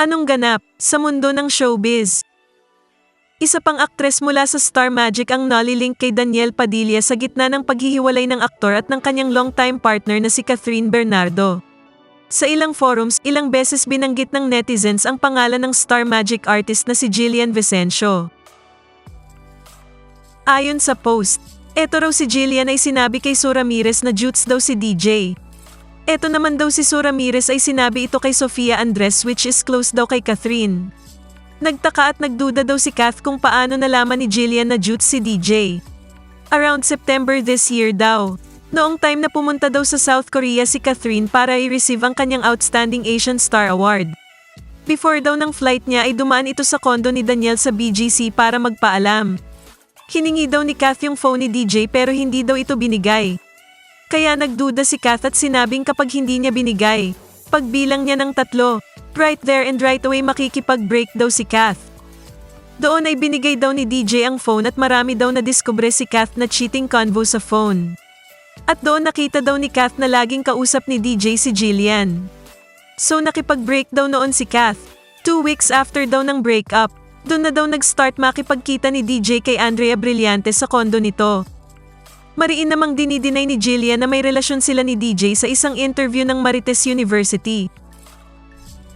Anong ganap sa mundo ng showbiz? Isa pang aktres mula sa Star Magic ang nalilink kay Daniel Padilla sa gitna ng paghihiwalay ng aktor at ng kanyang longtime partner na si Catherine Bernardo. Sa ilang forums, ilang beses binanggit ng netizens ang pangalan ng Star Magic artist na si Jillian Vicencio. Ayon sa post, eto raw si Jillian ay sinabi kay Sue Ramirez na Jutes daw si DJ. Eto naman daw si Sue Ramirez ay sinabi ito kay Sofia Andres which is close daw kay Catherine. Nagtaka at nagduda daw si Kath kung paano nalaman ni Jillian na Jutes si DJ. Around September this year daw. Noong time na pumunta daw sa South Korea si Catherine para i-receive ang kanyang Outstanding Asian Star Award. Before daw ng flight niya ay dumaan ito sa kondo ni Daniel sa BGC para magpaalam. Hiningi daw ni Kath yung phone ni DJ pero hindi daw ito binigay. Kaya nagduda si Kath at sinabing kapag hindi niya binigay, pagbilang niya ng tatlo, right there and right away makikipag-break daw si Kath. Doon ay binigay daw ni DJ ang phone at marami daw na diskubre si Kath na cheating convo sa phone. At doon nakita daw ni Kath na laging kausap ni DJ si Jillian. So nakipag-break daw noon si Kath. Two weeks after daw ng breakup, doon na daw nag-start makipagkita ni DJ kay Andrea Brillante sa kondo nito. Mariin namang dinidinay ni Jillian na may relasyon sila ni DJ sa isang interview ng Marites University.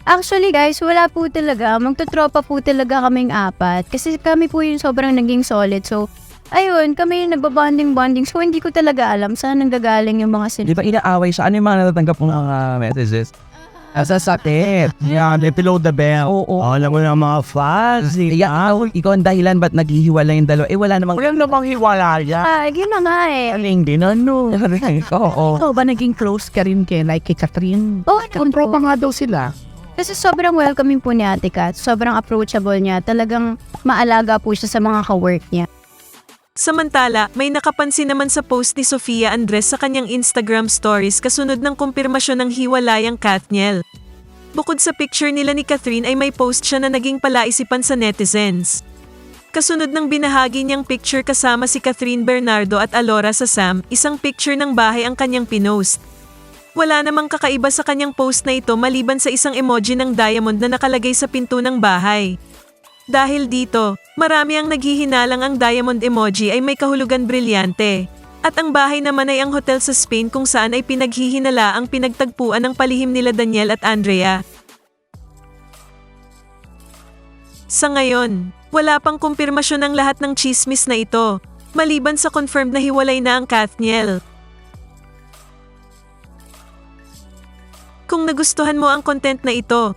Actually guys, wala po talaga. Magtotropa po talaga kaming apat. Kasi kami po yung sobrang naging solid. So, ayun, kami yung nagbabonding-bonding. So, hindi ko talaga alam saan nanggagaling yung mga sin... Di ba inaaway siya? Ano yung mga natatanggap mong mga messages? Asa sakit. Yeah, they below the bell. Oo. Oh, alam mo na mga fans. di Kaya ba? ikaw, ikaw ang dahilan ba't naghihiwalay yung dalawa? Eh wala namang... Walang namang hiwala yan. Ah, yun na nga eh. Aling din ano. Oo. Ikaw ba naging close ka rin kay, like kay Catherine? Oo, Kung tropa nga daw sila. Kasi sobrang welcoming po ni Ate Kat. Sobrang approachable niya. Talagang maalaga po siya sa mga ka-work niya. Samantala, may nakapansin naman sa post ni Sofia Andres sa kanyang Instagram stories kasunod ng kumpirmasyon ng hiwalayang Kathniel. Bukod sa picture nila ni Catherine ay may post siya na naging palaisipan sa netizens. Kasunod ng binahagi niyang picture kasama si Catherine Bernardo at Alora sa Sam, isang picture ng bahay ang kanyang pinost. Wala namang kakaiba sa kanyang post na ito maliban sa isang emoji ng diamond na nakalagay sa pinto ng bahay. Dahil dito, marami ang naghihinalang ang diamond emoji ay may kahulugan brilyante. At ang bahay naman ay ang hotel sa Spain kung saan ay pinaghihinala ang pinagtagpuan ng palihim nila Daniel at Andrea. Sa ngayon, wala pang kumpirmasyon ng lahat ng chismis na ito, maliban sa confirmed na hiwalay na ang Kathniel. Kung nagustuhan mo ang content na ito,